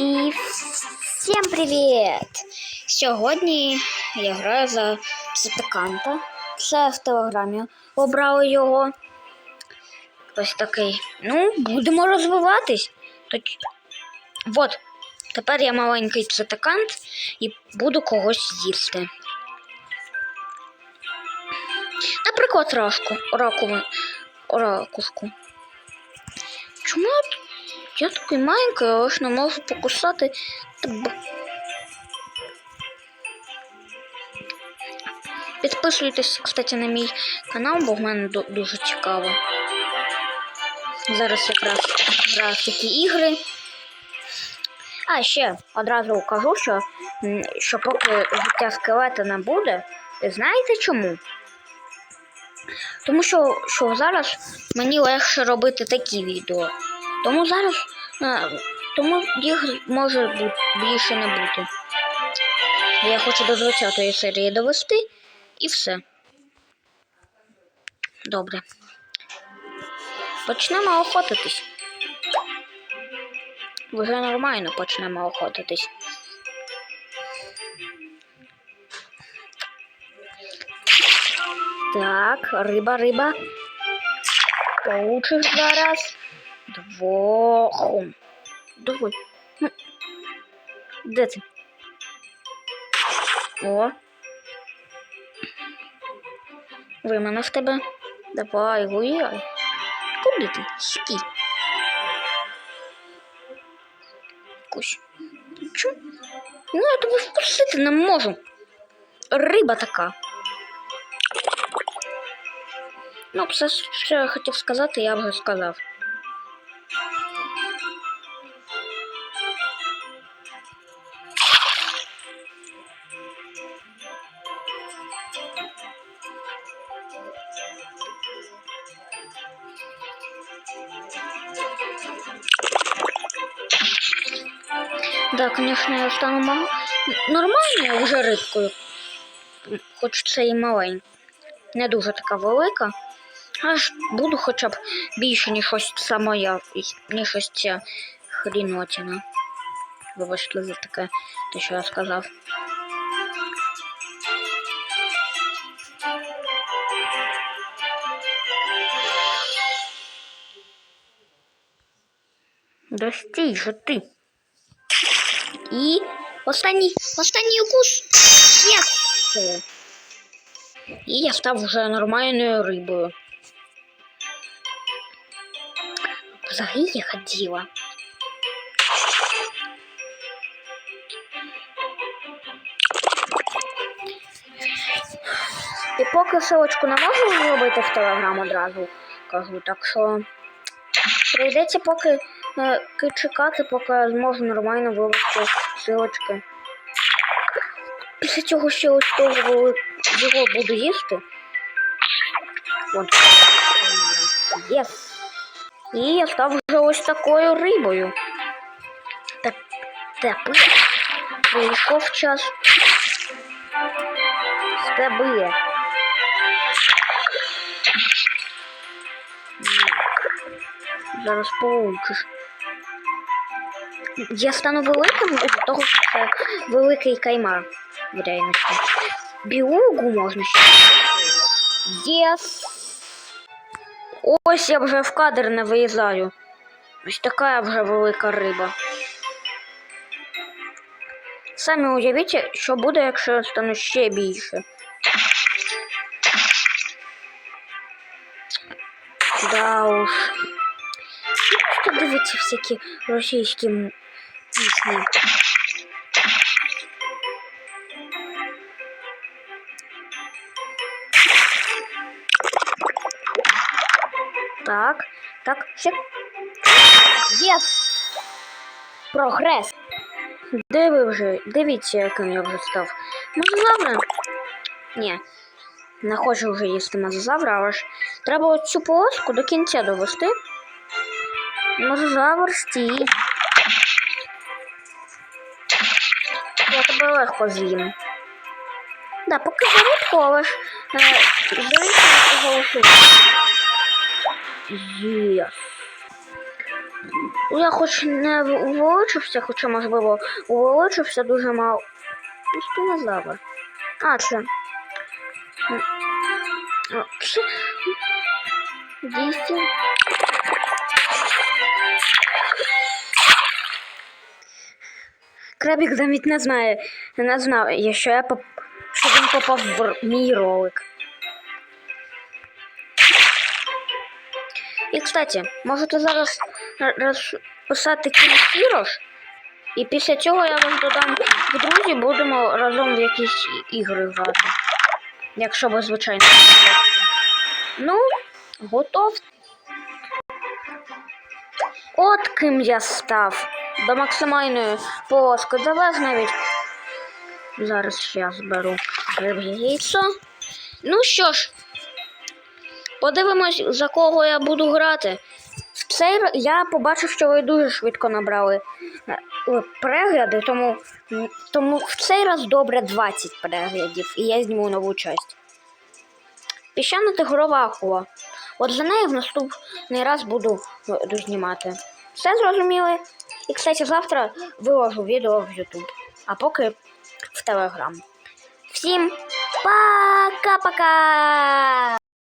І всім привіт! Сьогодні я граю за Сатаканта. Це в телеграмі обрали його. Ось такий. Ну, будемо розвиватись. Точ... От, тепер я маленький цитакант і буду когось їсти. Наприклад, рашку, ракову, ракушку. Чому я такий маленький, але ж не можу покусати? Підписуйтесь, кстати, на мій канал, бо в мене дуже цікаво. Зараз якраз граю такі ігри. А, ще одразу кажу, що, що поки життя скелета не буде, знаєте чому? Тому що, що зараз мені легше робити такі відео. Тому зараз е, тому їх може більше не бути. Я хочу до 20-ї серії довести і все. Добре. Почнемо охотитись. Вже нормально почнемо охотитись. Так, риба, риба. Получиш зараз. Двох. Давай. Ну, Де ти? О. Вимана в тебе. Давай, гуляй. Куди ти? Спі. Кусь. Чо? Ну, я тебе впустити не можу. Риба така. Ну, все, що я хотів сказати, я вже сказав. Да, конечно, я стану мал... нормальною вже рибкою. Хоч це і маленька. Не дуже така велика. Аж буду хоча б більше, ніж ось ця ніж ось ця хрінотіна. Вибачте за таке, те, що я сказав. Да стій же ти. І останній, останній укус. Є. І я став вже нормальною рибою. Взагалі я хотіла. І поки силочку не можу зробити в телеграм одразу, кажу, так що прийдеться поки ки- чекати, поки я зможу нормально вивести силочки. Після цього ще ось того його буду їсти. От. Єс. І я став вже ось такою рибою. Так, тепер прийшов час. з тебе. Зараз получиш. Я стану великим із того, що це великий каймар в реальності. Білугу можна ще. Єс. Ось я вже в кадр не виїжджаю. Ось така вже велика риба. Самі уявіть, що буде, якщо я стану ще більше. Да уж. Просто дивіться всякі російські пісні. Так, так, ще. Єс! Прогрес! Де ви вже? Дивіться, яким я вже став. Мозазавра? Ні. Не хочу вже їсти мозазавра, але ж треба от цю полоску до кінця довести. Мозазавр стій. Я тебе легко з'їм. Да, поки зарядку, але е, зарядку. Я хоч не увеличився, хоча, можливо, увеличився дуже мало. Ну, спінозавр. А, це. Це. Дійсно. Крабік навіть не знає, не знав, що я поп... що він попав в мій ролик. І, кстати, можете зараз розписати кінфірош, і після цього я вас додам в друзі, будемо разом в якісь ігри грати. Якщо ви, звичайно. Ну, готов. От ким я став. До максимальної полоски залез навіть. Зараз ще зберу яйцо. Ну що ж, подивимось, за кого я буду грати. В цей я побачив, що ви дуже швидко набрали е, перегляди, тому, тому в цей раз добре 20 переглядів, і я зніму нову часть. Піщана тигрова акула. От за нею в наступний раз буду е, дознімати. Все зрозуміли? І, кстати, завтра виложу відео в YouTube, а поки в Telegram. Всім пока-пока!